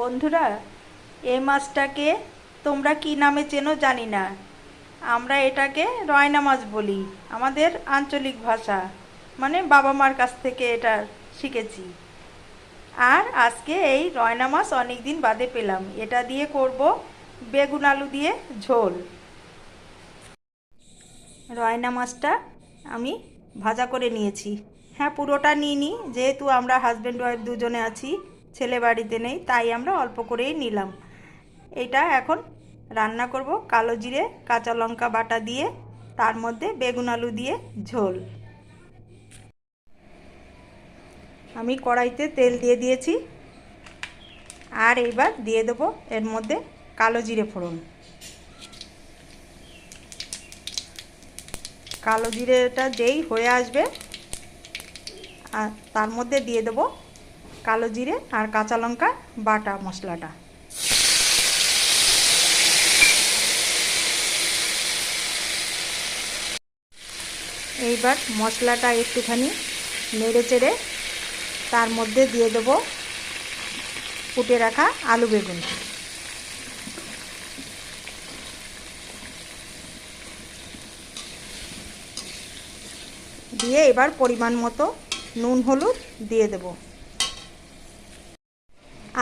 বন্ধুরা এই মাছটাকে তোমরা কি নামে চেনো জানি না। আমরা এটাকে রয়না মাছ বলি, আমাদের আঞ্চলিক ভাষা। মানে বাবা মার কাছ থেকে এটা শিখেছি। আর আজকে এই রয়না মাছ অনেক দিন বাদে পেলাম। এটা দিয়ে করব বেগুন আলু দিয়ে ঝোল। রয়না মাছটা আমি ভাজা করে নিয়েছি। হ্যাঁ পুরোটা নিইনি, যেহেতু আমরা হাজব্যান্ড ওয়াইফ দুজনে আছি ছেলে বাড়িতে নেই, তাই আমরা অল্প করেই নিলাম। এটা এখন রান্না করব কালো জিরে, কাঁচা লঙ্কা বাটা দিয়ে, তার মধ্যে বেগুন আলু দিয়ে ঝোল। আমি কড়াইতে তেল দিয়ে দিয়েছি। আর এইবার দিয়ে দেবো এর মধ্যে কালো জিরে ফোড়ন। কালো জিরেটা যেই হয়ে আসবে আর তার মধ্যে দিয়ে দেবো কালো জিরে আর কাঁচা লঙ্কা, বাটা মশলাটা। এইবার মশলাটা একটুখানি নেড়ে চেড়ে তার মধ্যে দিয়ে দেবো ফুটে রাখা আলু বেগুন। দিয়ে এবার পরিমাণ মতো নুন, হলুদ দিয়ে দেব।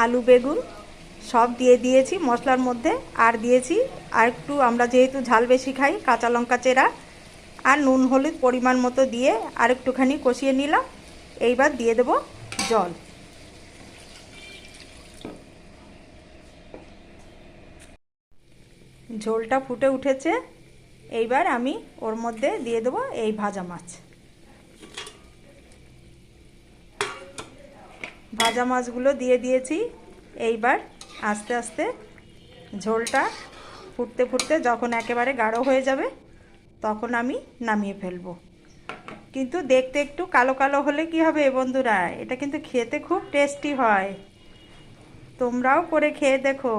আলু, বেগুন সব দিয়ে দিয়েছি মশলার মধ্যে। আর দিয়েছি আর একটু আমরা যেহেতু ঝাল বেশি খাই, কাঁচা লঙ্কা চেরা আর নুন হলুদ পরিমাণ মতো দিয়ে আর একটুখানি কষিয়ে নিলাম। এইবার দিয়ে দেব জল। ঝোলটা ফুটে উঠেছে। এইবার আমি ওর মধ্যে দিয়ে দেবো এই ভাজা মাছ। ভাজা মাছগুলো দিয়ে দিয়েছি। এইবার আস্তে আস্তে ঝোলটা ফুটতে ফুটতে যখন একেবারে গাঢ় হয়ে যাবে, তখন আমি নামিয়ে ফেলব। কিন্তু দেখতে একটু কালো কালো হলে কি হবে বন্ধুরা? এটা কিন্তু খেতে খুব টেস্টি হয়। তোমরাও করে খেয়ে দেখো।